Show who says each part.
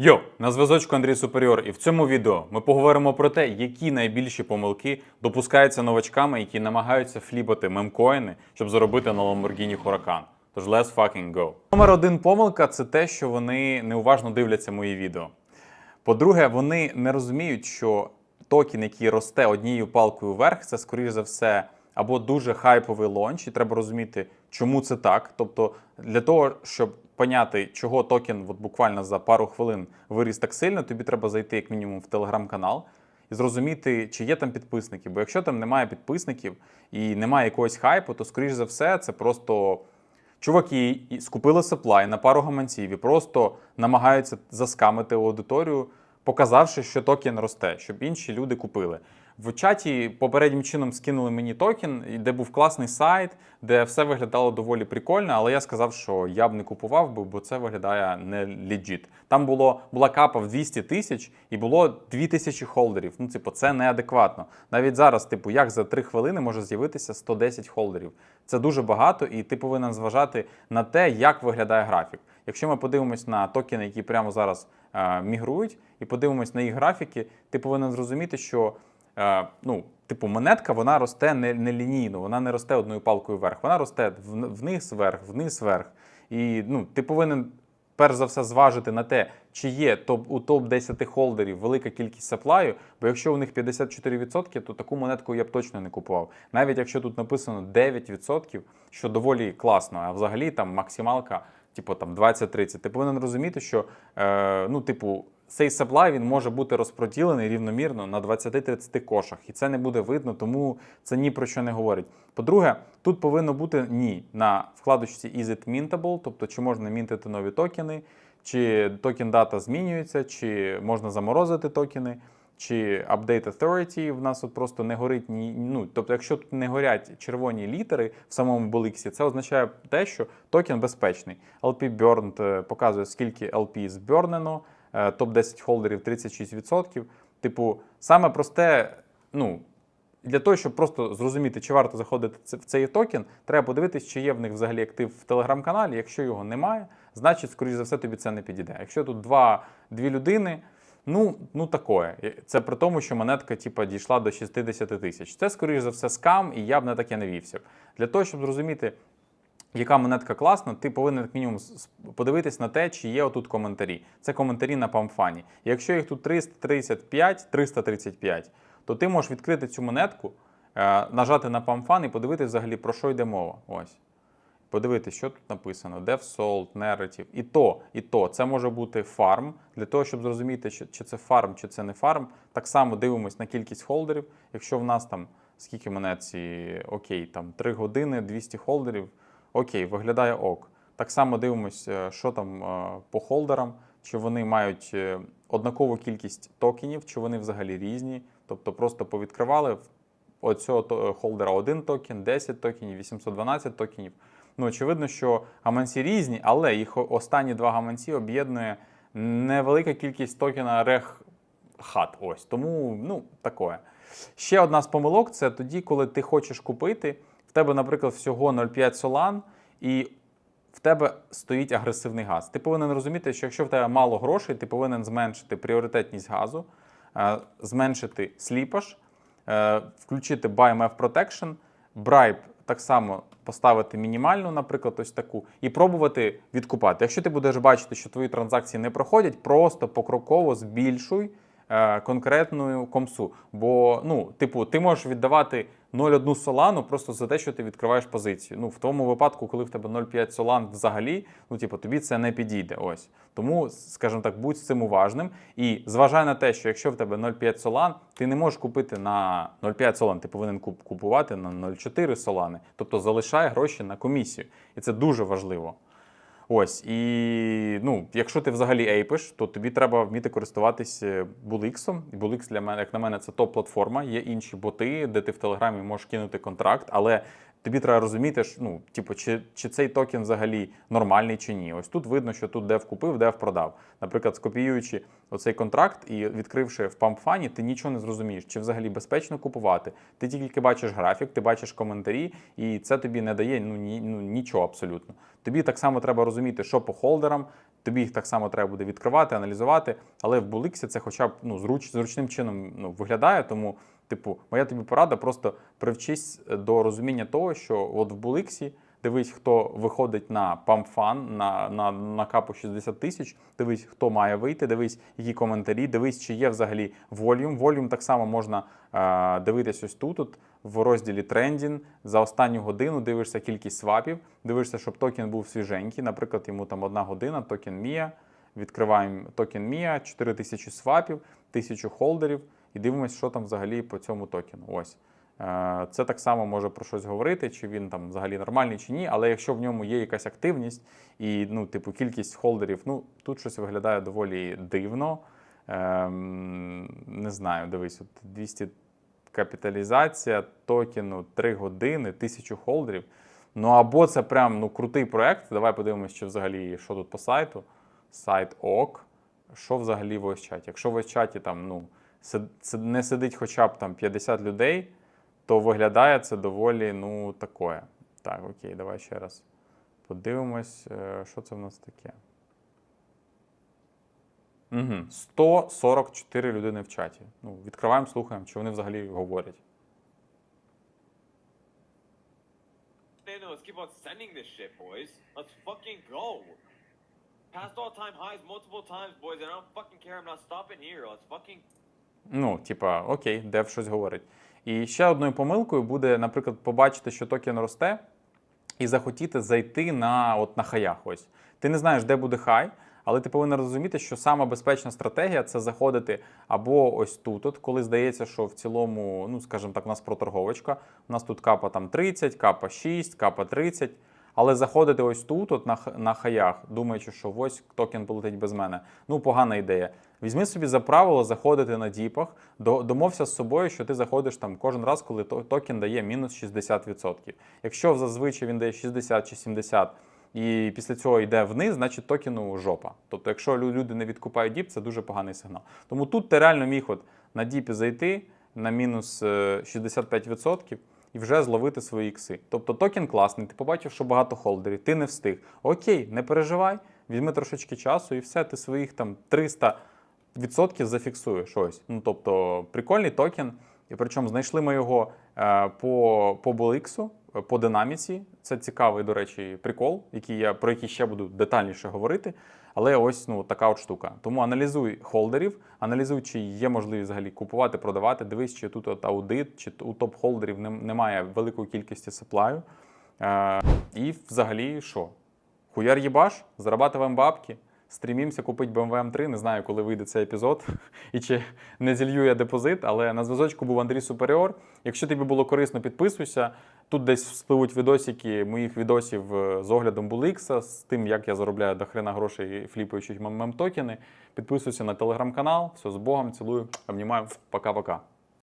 Speaker 1: Йо, на зв'язочку Андрій Суперіор, і в цьому відео ми поговоримо про те, які найбільші помилки допускаються новачками, які намагаються фліпати мемкоїни, щоб заробити на Lamborghini Huracan. Тож let's fucking go. Номер один помилка це те, що вони неуважно дивляться мої відео. По-друге, вони не розуміють, що токен, який росте однією палкою вверх, це скоріш за все або дуже хайповий лонч, і треба розуміти, чому це так. Тобто, для того, щоб поняти, чого токен от буквально за пару хвилин виріс так сильно, тобі треба зайти як мінімум в телеграм-канал і зрозуміти, чи є там підписники. Бо якщо там немає підписників і немає якогось хайпу, то скоріш за все це просто. Чуваки скупили сеплай на пару гаманців і просто намагаються заскамити аудиторію, показавши, що токен росте, щоб інші люди купили. В чаті попереднім чином скинули мені токен, де був класний сайт, де все виглядало доволі прикольно, але я сказав, що я б не купував, би, бо це виглядає не легіт. Там було була капа в 200 тисяч і було 2000 холдерів. Ну, типу, це неадекватно. Навіть зараз, типу, як за 3 хвилини може з'явитися 110 холдерів. Це дуже багато, і ти повинен зважати на те, як виглядає графік. Якщо ми подивимось на токени, які прямо зараз е, мігрують, і подивимось на їх графіки, ти повинен зрозуміти, що ну, типу, монетка вона росте не, не лінійно, вона не росте одною палкою вверх. Вона росте вниз вверх, вниз вверх. І ну, ти повинен перш за все зважити на те, чи є топ, у топ-10 холдерів велика кількість саплаю, бо якщо у них 54%, то таку монетку я б точно не купував. Навіть якщо тут написано 9%, що доволі класно, а взагалі там максималка, типу там 20-30, ти повинен розуміти, що е, ну, типу, цей supply він може бути розподілений рівномірно на 20-30 кошах, і це не буде видно, тому це ні про що не говорить. По-друге, тут повинно бути ні на вкладочці Is it mintable, тобто чи можна мінтити нові токени, чи токен дата змінюється, чи можна заморозити токени, чи Update Authority в нас от просто не горить ні. Ну, тобто, якщо тут не горять червоні літери в самому Боліксі, це означає те, що токен безпечний. LP Burned е, показує, скільки LP збернено, топ-10 холдерів 36%. Типу, саме просте, ну. Для того, щоб просто зрозуміти, чи варто заходити в цей токен, треба подивитись, чи є в них взагалі актив в телеграм-каналі. Якщо його немає, значить, скоріш за все, тобі це не підійде. Якщо тут два, дві людини, ну, ну такое. Це при тому, що монетка типа, дійшла до 60 тисяч. Це, скоріш за все, скам, і я б на таке не вівся. Для того, щоб зрозуміти, яка монетка класна, ти повинен як мінімум подивитись на те, чи є отут коментарі. Це коментарі на памфані. Якщо їх тут 335, 335, то ти можеш відкрити цю монетку, е, нажати на памфан і подивитись взагалі про що йде мова. Ось. Подивитись, що тут написано: Dev Sold, Narrative. І то, і то. Це може бути фарм. Для того, щоб зрозуміти, чи, це фарм, чи це не фарм. Так само дивимось на кількість холдерів. Якщо в нас там скільки монетці, окей, там 3 години, 200 холдерів, окей, виглядає ок. Так само дивимось, е, що там е, по холдерам, чи вони мають е, однакову кількість токенів, чи вони взагалі різні. Тобто просто повідкривали оцього холдера один токен, 10 токенів, 812 токенів. Ну, очевидно, що гаманці різні, але їх останні два гаманці об'єднує невелика кількість токена рех хат. Ось тому, ну, таке. Ще одна з помилок це тоді, коли ти хочеш купити, в тебе, наприклад, всього 0,5 солан, і в тебе стоїть агресивний газ. Ти повинен розуміти, що якщо в тебе мало грошей, ти повинен зменшити пріоритетність газу, е, зменшити сліпаш, е, включити BMF Protection, Bribe так само поставити мінімальну, наприклад, ось таку, і пробувати відкупати. Якщо ти будеш бачити, що твої транзакції не проходять, просто покроково збільшуй конкретну комсу. Бо, ну, типу, ти можеш віддавати 0,1 солану просто за те, що ти відкриваєш позицію. Ну, в тому випадку, коли в тебе 0,5 солан взагалі, ну, типу, тобі це не підійде. Ось. Тому, скажімо так, будь з цим уважним. І зважай на те, що якщо в тебе 0,5 солан, ти не можеш купити на 0,5 солан, ти повинен куп- купувати на 0,4 солани. Тобто залишай гроші на комісію. І це дуже важливо. Ось, і ну, якщо ти взагалі ейпиш, то тобі треба вміти користуватись Буликсом. І Bulix для мене, як на мене, це топ-платформа. Є інші боти, де ти в Телеграмі можеш кинути контракт, але Тобі треба розуміти, що, ну, типу, чи, чи цей токен взагалі нормальний чи ні. Ось тут видно, що тут дев купив, дев продав. Наприклад, скопіюючи оцей контракт і відкривши в пампфані, ти нічого не зрозумієш, чи взагалі безпечно купувати. Ти тільки бачиш графік, ти бачиш коментарі, і це тобі не дає ну, ні, ну, нічого абсолютно. Тобі так само треба розуміти, що по холдерам, тобі їх так само треба буде відкривати, аналізувати. Але в Буликсі це хоча б ну, зруч, зручним чином ну, виглядає. Тому, типу, моя тобі порада просто привчись до розуміння того, що от в Буликсі. Дивись, хто виходить на памфан, на, на, на капу 60 тисяч. Дивись, хто має вийти, дивись, які коментарі, дивись, чи є взагалі волюм. Волюм так само можна е, дивитись ось тут, от, в розділі трендінг. За останню годину дивишся кількість свапів, дивишся, щоб токен був свіженький. Наприклад, йому там одна година, токен Мія. Відкриваємо токен Мія, 4 тисячі свапів, 1000 холдерів і дивимося, що там взагалі по цьому токену. Ось. Е, Це так само може про щось говорити, чи він там взагалі нормальний чи ні. Але якщо в ньому є якась активність і ну, типу, кількість холдерів, ну тут щось виглядає доволі дивно. Ем, не знаю, дивись, от 200 капіталізація токену 3 години, 1000 холдерів. Ну або це прям ну, крутий проект. Давай подивимось, що взагалі що тут по сайту. Сайт ок. Що взагалі в ось чаті? Якщо в ось чаті там ну, не сидить хоча б там 50 людей, то виглядає це доволі ну, такое. Так, окей, давай ще раз подивимось, е, що це в нас таке. Угу. 144 людини в чаті. Ну, відкриваємо, слухаємо, що вони взагалі говорять.
Speaker 2: Let's keep on sending this shit, boys. Let's fucking go. Past all time highs multiple times, boys, and I don't fucking care. I'm not stopping here. Let's fucking
Speaker 1: Ну, типа, окей, дев щось говорить. І ще одною помилкою буде, наприклад, побачити, що токен росте, і захотіти зайти на, от, на хаях. Ось. Ти не знаєш, де буде хай, але ти повинен розуміти, що сама безпечна стратегія це заходити або ось тут, от, коли здається, що в цілому, ну, скажімо так, у нас проторговочка, у нас тут капа там 30, капа 6, капа 30. Але заходити ось тут, от на, на хаях, думаючи, що ось токен полетить без мене. Ну, погана ідея. Візьми собі за правило заходити на діпах, до- домовся з собою, що ти заходиш там кожен раз, коли токен дає мінус 60%. Якщо зазвичай він дає 60 чи 70, і після цього йде вниз, значить токену жопа. Тобто, якщо люди не відкупають діп, це дуже поганий сигнал. Тому тут ти реально міг от на діпі зайти на мінус е, 65% і вже зловити свої ікси. Тобто токен класний, ти побачив, що багато холдерів, ти не встиг. Окей, не переживай, візьми трошечки часу і все, ти своїх там 300 відсотків зафіксуєш ось. Ну тобто прикольний токен. І причому знайшли ми його е, по, по BLX, е, по динаміці. Це цікавий, до речі, прикол, який я, про який ще буду детальніше говорити. Але ось ну, така от штука. Тому аналізуй холдерів, аналізуй, чи є можливість взагалі купувати, продавати. Дивись, чи тут от аудит, чи у топ-холдерів немає великої кількості саплаю. Е, і взагалі що? Хуяр їбаш, зарабатуємо бабки, стрімімося купити BMW M3. Не знаю, коли вийде цей епізод і чи не зілью я депозит, але на зв'язочку був Андрій Суперіор. Якщо тобі було корисно, підписуйся. Тут десь вспливуть відосики моїх відосів е, з оглядом Буликса, з тим, як я заробляю до хрена грошей, фліпаючи мем токени. Підписуйся на телеграм-канал. Все з Богом, цілую, обнімаю. Пока-пока.